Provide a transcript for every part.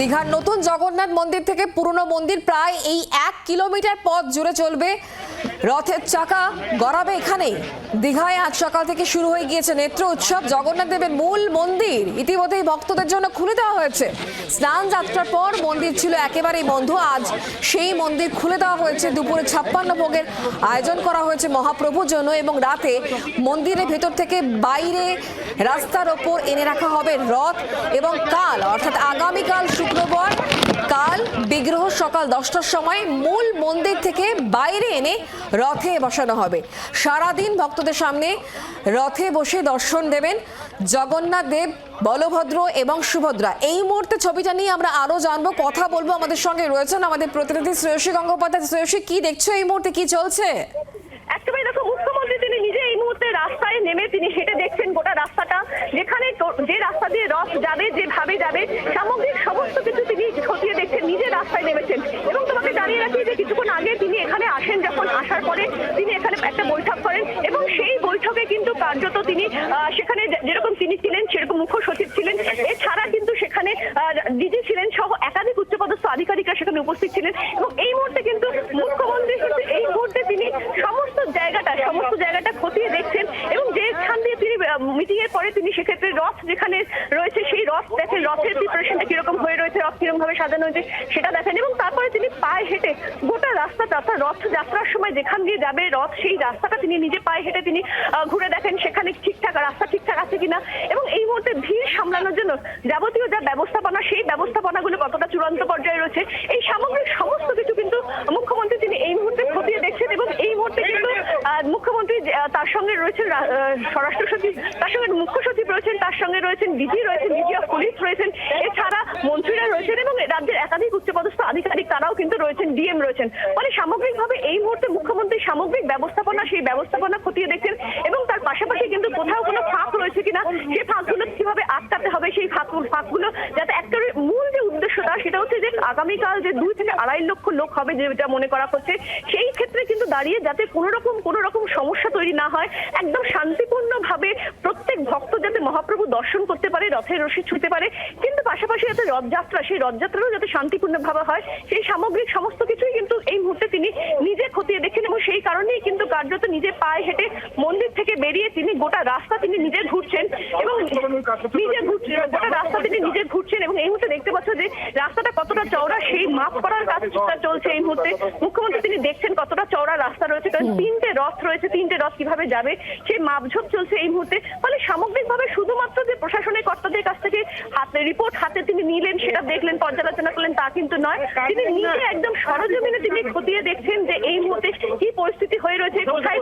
দীঘার নতুন জগন্নাথ মন্দির থেকে পুরনো মন্দির প্রায় এই এক কিলোমিটার পথ জুড়ে চলবে। রথের চাকা গড়াবে এখানেই। দীঘায় আজ সকাল থেকে শুরু হয়ে গিয়েছে নেত্র উৎসব। জগন্নাথ দেবের মূল মন্দির ইতিমধ্যেই ভক্তদের জন্য খুলে দেওয়া হয়েছে। স্নান যাত্রার পর মন্দির ছিল একেবারেই বন্ধ। আজ সেই মন্দির খুলে দেওয়া হয়েছে। দুপুরে ছাপ্পান্ন ভোগের আয়োজন করা হয়েছে মহাপ্রভুর জন্য এবং রাতে মন্দিরের ভেতর থেকে বাইরে রাস্তার ওপর এনে রাখা হবে রথ এবং কাল, অর্থাৎ আগামীকাল শুক্রবার কাল বিগ্রহ সকাল দশটার সময় মূল মন্দির থেকে বাইরে এনে রথে বসানো হবে। সারাদিন ভক্তদের সামনে রথে বসে দর্শন দেবেন জগন্নাথ দেব, বলভদ্র এবং সুভদ্রা। এই মুহূর্তে ছবিটা নিয়ে আমরা আরও জানব, কথা বলব আমাদের সঙ্গে রয়েছেন আমাদের প্রতিনিধি শ্রেয়সী গঙ্গোপাধ্যায়। শ্রেয়সী, কি দেখছ এই মুহূর্তে? কি চলছে? একেবারে দেখো, মুখ্যমন্ত্রী তিনি নিজে এই মুহূর্তে রাস্তায় নেমে তিনি হেঁটে দেখছেন গোটা রাস্তাটা। যেখানে যে রাস্তা দিয়ে রথ যাবে, যেভাবে যাবে, সামগ্রিক সমস্ত কিছু তিনি খতিয়ে দেখছেন, নিজে রাস্তায় নেমেছেন। এবং তোমাকে জানিয়ে রাখি যে কিছুক্ষণ আগে তিনি এখানে আসেন, যখন আসার পরে তিনি এখানে একটা বৈঠক করেন এবং সেই বৈঠকে কিন্তু কার্যত তিনি সেখানে যেরকম তিনি ছিলেন, সেরকম মুখ্য সচিব ছিলেন। এছাড়া কিন্তু সেখানে ডিজি ছিলেন সহ একাধিক উচ্চপদস্থ আধিকারিকরা সেখানে উপস্থিত ছিলেন। এবং এই মুহূর্তে কিন্তু মুখ্যমন্ত্রী কিন্তু এই মুহূর্তে তিনি সমস্ত জায়গাটা সমস্ত জায়গাটা খতিয়ে দেখছেন এবং যেখান দিয়ে তিনি মিটিং এর পরে তিনি সেক্ষেত্রে রথ যেখানে রয়েছে, সেই রথ দেখেন রথের প্রিপারেশনটা কীরকম হয়ে রয়েছে, রথ কীরকম ভাবে সাজানো হয়েছে সেটা দেখেন এবং তারপরে তিনি পায়ে হেঁটে গোটা রাস্তাটা অর্থাৎ রথ যাত্রার সময় যেখান দিয়ে যাবে রথ, সেই রাস্তাটা তিনি নিজে পায়ে হেঁটে তিনি ঘুরে দেখেন সেখানে ঠিকঠাক রাস্তা ঠিকঠাক আছে কিনা এবং এই মুহূর্তে ভিড় সামলানোর জন্য যাবতীয় যা ব্যবস্থাপনা, সেই ব্যবস্থাপনাগুলো কতটা চূড়ান্ত পর্যায়ে রয়েছে, এই সামগ্রিক সমস্ত কিছু কিন্তু মুখ্যমন্ত্রী তিনি এই মুহূর্তে খতিয়ে দেখছেন এবং এই মুহূর্তে কিন্তু মুখ্যমন্ত্রী তার সঙ্গে রয়েছেন স্বরাষ্ট্র সচিব তার সঙ্গে মুখ্য সচিব রয়েছেন, তার সঙ্গে রয়েছেন ডিজি রয়েছেন, ডিজি অফ পুলিশ রয়েছেন, এছাড়া মন্ত্রীরা রয়েছেন এবং রাজ্যের একাধিক উচ্চপদস্থ আধিকারিক তারাও কিন্তু রয়েছেন, ডিএম রয়েছেন। মানে সামগ্রিকভাবে এই মুহূর্তে মুখ্যমন্ত্রী সামগ্রিক ব্যবস্থাপনা, সেই ব্যবস্থাপনা খতিয়ে দেখছেন এবং তার পাশাপাশি কিন্তু কোথাও কোনো ফাঁক রয়েছে কিনা সেই ফাঁকগুলো কীভাবে আটকাতে হবে, সেই ফাঁক, ফাঁকগুলো যাতে একেবারে মূল যে উদ্দেশ্যটা, সেটা হচ্ছে যে আগামীকাল যে দুই থেকে আড়াই লক্ষ লোক হবে, যেটা মনে করা হচ্ছে, সেই ক্ষেত্রে কিন্তু দাঁড়িয়ে যাতে কোনো রকম কোনো রকম সমস্যা তৈরি না হয়, একদম শান্তিপূর্ণ ভাবে প্রত্যেক ভক্ত যাতে মহাপ্রভু দর্শন করতে পারে রথের রশি ছুঁতে পারে কিন্তু পাশাপাশি যাতে রথযাত্রা সেই রথযাত্রাও যাতে শান্তিপূর্ণ ভাবে হয় সেই সামগ্রিক সমস্ত কিছুই কিন্তু এই মুহূর্তে তিনি নিজে খতিয়ে দেখছেন এবং সেই কারণেই কিন্তু কার্যত নিজে পায়ে হেঁটে মন্দির থেকে বেরিয়ে তিনি গোটা রাস্তা তিনি নিজে ঘুরছেন এবং নিজে ঘুরছেন গোটা রাস্তা তিনি নিজে ঘুরছেন এবং এই মুহূর্তে দেখতে পাচ্ছ যে রাস্তাটা কতটা চওড়া সেই মাপ করার কাজটা চলছে এই মুহূর্তে। মুখ্যমন্ত্রী তিনি দেখছেন কতটা চওড়া রাস্তা রয়েছে কারণ তিনটে রথ রয়েছে তিনটে রথ কীভাবে যাবে সেই মাপঝোপ চলছে এই মুহূর্তে। ফলে সামগ্রিকভাবে শুধুমাত্র যে প্রশাসনের কর্তাদের কাছ থেকে হাতে রিপোর্ট হাতে তিনি নিলেন সেটা দেখলেন পর্যালোচনা করলেন তা কিন্তু নয়। তিনি নিজে একদম সরজমিনে তিনি খতিয়ে দেখছেন যে এই মুহূর্তে কি পরিস্থিতি হয়ে রয়েছে কোথায়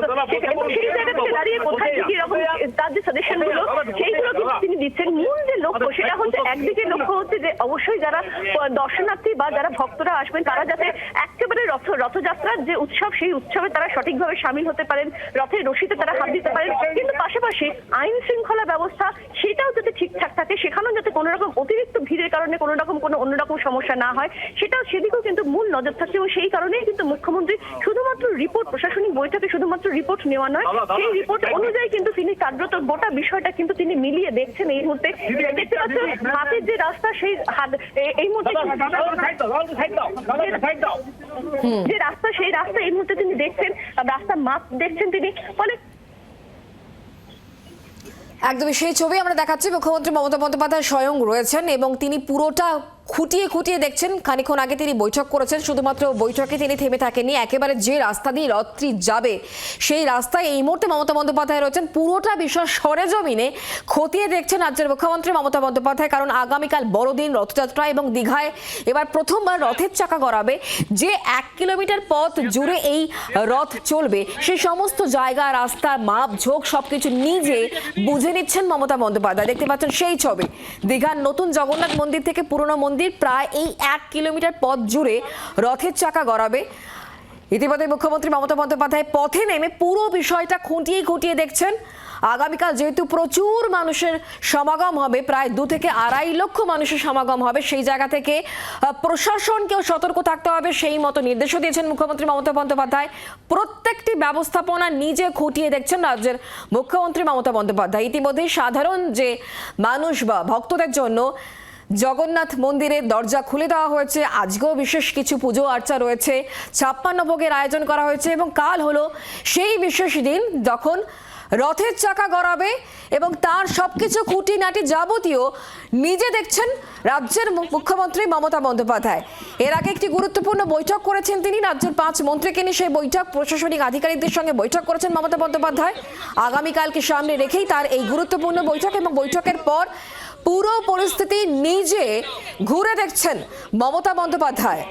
এবং সেই জায়গা থেকে দাঁড়িয়ে কোথায় কি রকম তার যে সাজেশনগুলো সেইগুলো কিন্তু তিনি দিচ্ছেন। মূল যে লক্ষ্য সেটা হচ্ছে একদিকে লক্ষ্য হচ্ছে যে অবশ্যই যারা দর্শনার্থী বা যারা ভক্তরা আসবেন তারা যাতে একেবারে রথ রথযাত্রার যে উৎসব সেই উৎসবে তারা সঠিকভাবে সামিল হতে পারেন রথের রশিতে তারা হাত দিতে পারেন। কিন্তু পাশাপাশি আইন শৃঙ্খলা ব্যবস্থা সেটাও যাতে ঠিকঠাক থাকে সেখানেও যাতে কোনো রকম অতিরিক্ত ভিড়ের কারণে কোনো রকম কোনো অন্যরকম সমস্যা না হয় সেটাও সেদিকেও কিন্তু মূল নজর থাকছে এবং সেই কারণেই কিন্তু মুখ্যমন্ত্রী শুধুমাত্র রিপোর্ট প্রশাসনিক বৈঠকে শুধুমাত্র রিপোর্ট নেওয়া নয় সেই রিপোর্ট অনুযায়ী কিন্তু তিনি কার্যত গোটা বিষয়টা কিন্তু তিনি মিলিয়ে দেখছেন এই মুহূর্তে। দেখতে পাচ্ছেন হাতের যে রাস্তা সেই হাত এই মুহূর্তে যে রাস্তা সেই রাস্তা এই মুহূর্তে তিনি দেখছেন রাস্তা মাপ দেখছেন তিনি ফলে একদমই সেই ছবি আমরা দেখাচ্ছি। মুখ্যমন্ত্রী মমতা বন্দ্যোপাধ্যায় স্বয়ং রয়েছেন এবং তিনি পুরোটা খুঁটিয়ে খুঁটিয়ে দেখছেন। খানিক্ষণ আগে তিনি বৈঠক করেছেন। শুধুমাত্র বৈঠকে তিনি থেমে থাকেননি। একেবারে যে রাস্তা দিয়ে রথটি যাবে, সেই রাস্তায় এই মুহূর্তে মমতা বন্দ্যোপাধ্যায় রয়েছেন। পুরোটা বিষয় সরেজমিনে খতিয়ে দেখছেন রাজ্যের মুখ্যমন্ত্রী মমতা বন্দ্যোপাধ্যায়, কারণ আগামীকাল বড়দিন রথযাত্রা এবং দীঘায় এবার প্রথমবার রথের চাকা গড়াবে। যে এক কিলোমিটার পথ জুড়ে এই রথ চলবে, সেই সমস্ত জায়গা, রাস্তা, মাপ, ঝোঁক সবকিছু নিজে বুঝে নিচ্ছেন মমতা বন্দ্যোপাধ্যায়। দেখতে পাচ্ছেন সেই ছবি। দীঘার নতুন জগন্নাথ মন্দির থেকে পুরনো মন্দির প্রায় এই এক কিলোমিটার পথ জুড়ে রথের চাকা গড়াবে। ইতিমধ্যে মুখ্যমন্ত্রী মমতা বন্দ্যোপাধ্যায় পথে নেমে পুরো বিষয়টা খুঁটিয়ে খুঁটিয়ে দেখছেন। আগামীকাল যেহেতু প্রচুর মানুষের সমাগম হবে, প্রায় দু থেকে আড়াই লক্ষ মানুষের সমাগম হবে, সেই জায়গা থেকে প্রশাসনকেও সতর্ক থাকতে হবে, সেই মতো নির্দেশও দিয়েছেন মুখ্যমন্ত্রী মমতা বন্দ্যোপাধ্যায়। প্রত্যেকটি ব্যবস্থাপনা নিজে খুঁটিয়ে দেখছেন রাজ্যের মুখ্যমন্ত্রী মমতা বন্দ্যোপাধ্যায়। ইতিমধ্যেই সাধারণ যে মানুষ বা ভক্তদের জন্য জগন্নাথ মন্দিরের দরজা খুলে দেওয়া হয়েছে। আজকেও বিশেষ কিছু পুজো আর্চা রয়েছে। ছাপ্পান্ন ভোগের আয়োজন করা হয়েছে এবং কাল হলো সেই বিশেষ দিন যখন রথের চাকা গড়াবে এবং তার সবকিছু খুঁটিনাটি যাবতীয় নিজে দেখছেন রাজ্যের মুখ্যমন্ত্রী মমতা বন্দ্যোপাধ্যায়। এর আগে একটি গুরুত্বপূর্ণ বৈঠক করেছেন তিনি। রাজ্যের পাঁচ মন্ত্রীকে নিয়ে সেই বৈঠক প্রশাসনিক আধিকারিকদের সঙ্গে বৈঠক করেছেন মমতা বন্দ্যোপাধ্যায়। আগামীকালকে সামনে রেখেই তার এই গুরুত্বপূর্ণ বৈঠক এবং বৈঠকের পর পুরো পরিস্থিতি নিজে ঘুরে দেখছেন মমতা বন্দ্যোপাধ্যায়।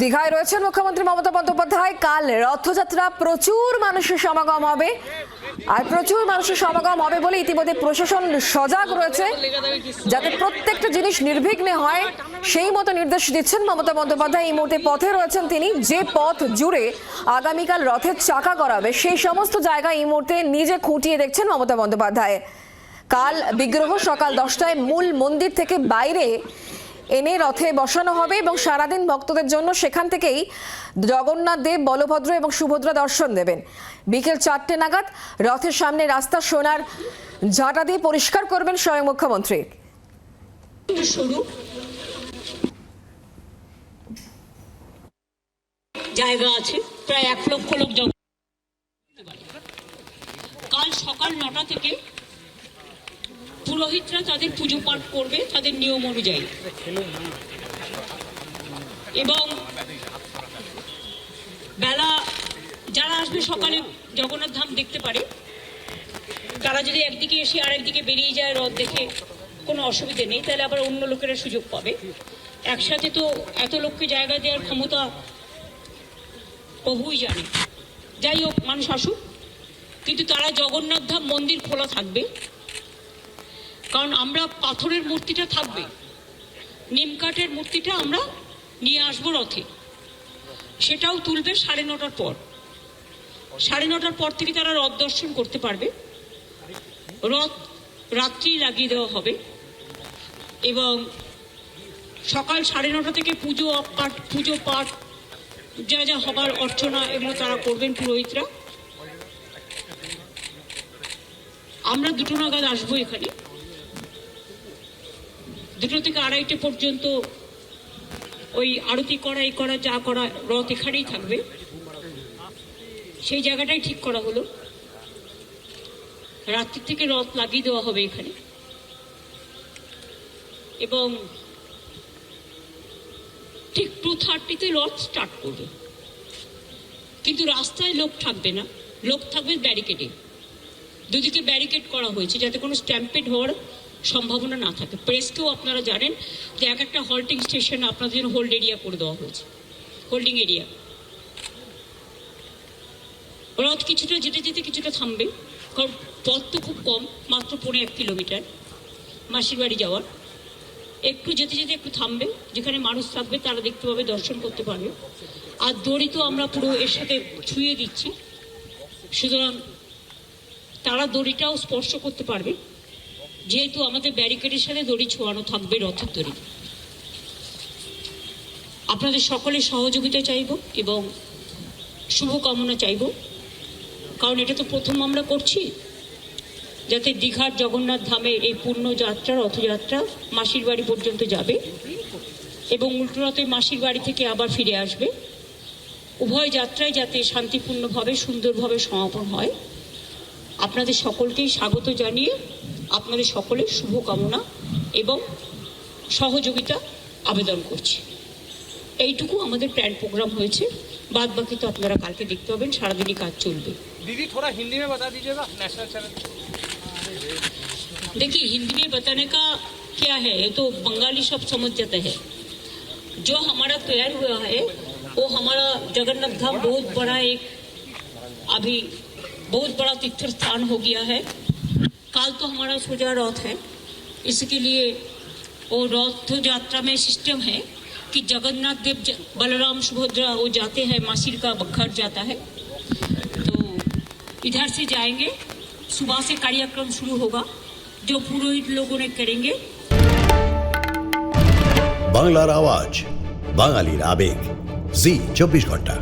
দীঘায় রয়েছেন মুখ্যমন্ত্রী মমতা বন্দ্যোপাধ্যায়। কাল রথযাত্রা, প্রচুর মানুষের সমাগম হবে। আর প্রচুর মানুষের সমাগম হবে বলে ইতিমধ্যে প্রশাসন সজাগ রয়েছে, যাতে প্রত্যেকটা জিনিস নির্বিঘ্নে হয়। সেই মতো নির্দেশ দিচ্ছেন মমতা বন্দ্যোপাধ্যায়। এই মুহূর্তে পথে রয়েছেন তিনি, যে পথ জুড়ে আগামীকাল রথের চাকা করাবে সেই সমস্ত জায়গা এই মুহূর্তে নিজে খুঁটিয়ে দেখছেন মমতা বন্দ্যোপাধ্যায়। কাল বিগ্রহ সকাল দশটায় মূল মন্দির থেকে বাইরে এনে রথে বসানো হবে এবং সারাদিন ভক্তদের জন্য সেখান থেকেই জগন্নাথ দেব, বলভদ্র এবং সুভদ্রা দর্শন দেবেন। বিকেল চারটে নাগাদ রথের সামনে রাস্তা সোনার ঝাঁটা দিয়ে পরিষ্কার করবেন স্বয়ং মুখ্যমন্ত্রী। জায়গা আছে, প্রায় এক লক্ষ লোক কাল সকাল নটা থেকে পুরোহিতরা তাদের পুজো পাঠ করবে, তাদের নিয়ম অনুযায়ী। এবং বেলা, যারা আসবে সকালে জগন্নাথ ধাম দেখতে পারে, তারা যদি একদিকে এসে আরেকদিকে বেরিয়ে যায় রথ দেখে, কোনো অসুবিধে নেই, তাহলে আবার অন্য লোকেরা সুযোগ পাবে। একসাথে তো এত লোককে জায়গা দেওয়ার ক্ষমতা প্রভুই জানে। যাই হোক, মানুষ আসুক, কিন্তু তারা জগন্নাথ ধাম মন্দির খোলা থাকবে। কারণ আমরা পাথরের মূর্তিটা থাকবে। নিমকাঠের মূর্তিটা আমরা নিয়ে আসব রথে। সেটাও তুলবে সাড়ে নটার পর। সাড়ে নটার পর থেকে তারা রথ দর্শন করতে পারবে। রথ রাত্রি লাগিয়ে দেওয়া হবে। এবং সকাল সাড়ে নটা থেকে পুজো পাঠ পুজো পাঠ, যা যা হবার অর্চনা এগুলো তারা করবেন পুরোহিতরা। আমরা দুটো নাগাদ আসব এখানে। দুটো থেকে আড়াইটে পর্যন্ত ওই আরতি করা করা, যা করা, রথ এখানেই থাকবে। সেই জায়গাটাই ঠিক করা হলো। রাত্রি থেকে রথ লাগিয়ে দেওয়া হবে এখানে। এবং ঠিক টু থার্টিতে রথ স্টার্ট করবে। কিন্তু রাস্তায় লোক থাকবে না। লোক থাকবে ব্যারিকেডে দুদিকে ব্যারিকেড করা হয়েছে যাতে কোনো স্ট্যাম্পেড হওয়ার সম্ভাবনা না থাকে। প্রেসকেও আপনারা জানেন যে এক একটা হল্টিং স্টেশন আপনাদের জন্য হোল্ড এরিয়া করে দেওয়া হয়েছে। হোল্ডিং এরিয়া রথ কিছুটা যেতে যেতে কিছুটা থামবে, কারণ পথ তো খুব কম, মাত্র পনেরো এক কিলোমিটার মাসির বাড়ি যাওয়ার। একটু যেতে যেতে একটু থামবে, যেখানে মানুষ থাকবে তারা দেখতে পাবে, দর্শন করতে পারবে। আর দড়ি তো আমরা পুরো এর সাথে ছুঁয়ে দিচ্ছি। সুতরাং তারা দড়িটাও স্পর্শ করতে পারবে। যেহেতু আমাদের ব্যারিকেডের সাথে দড়ি ছোঁয়ানো থাকবে রথের দড়ি। আপনাদের সকলের সহযোগিতা চাইব এবং শুভকামনা চাইব। কারণ এটা তো প্রথম আমরা করছি। যাতে দীঘার জগন্নাথ ধামের এই পূর্ণ যাত্রা, রথযাত্রা মাসির বাড়ি পর্যন্ত যাবে এবং উল্টোরথে মাসির বাড়ি থেকে আবার ফিরে আসবে। উভয় যাত্রায় যাতে শান্তিপূর্ণভাবে, সুন্দরভাবে সমাপন হয়। আপনাদের সকলকেই স্বাগত জানিয়ে আপনাদের সকলের শুভকামনা এবং সহযোগিতা আবেদন করছি এইটুকু আমাদের প্ল্যান প্রোগ্রাম হয়েছে বাদ বাকি তো আপনারা কালকে দেখতে পাবেন সারাদিনই কাজ চলবে दीदी थोड़ा हिंदी में बता दीजिएगा नेशनल चैनल देखिए हिंदी में बताने का क्या है ये तो बंगाली सब समझ जाते हैं जो हमारा तैयार हुआ है वो हमारा जगन्नाथ धाम बहुत बड़ा एक अभी बहुत बड़ा तीर्थ स्थान हो गया है काल तो हमारा सोजा रथ है इसके लिए वो रथ यात्रा में सिस्टम है कि जगन्नाथ देव ज- बलराम सुभद्रा वो जाते हैं मासिर का घर जाता है तो इधर से जाएंगे सुबह से कार्यक्रम शुरू होगा जो पुरोहित लोगों ने करेंगे বাংলার আওয়াজ বাঙালির আবেগ জি চব্বিশ ঘন্টা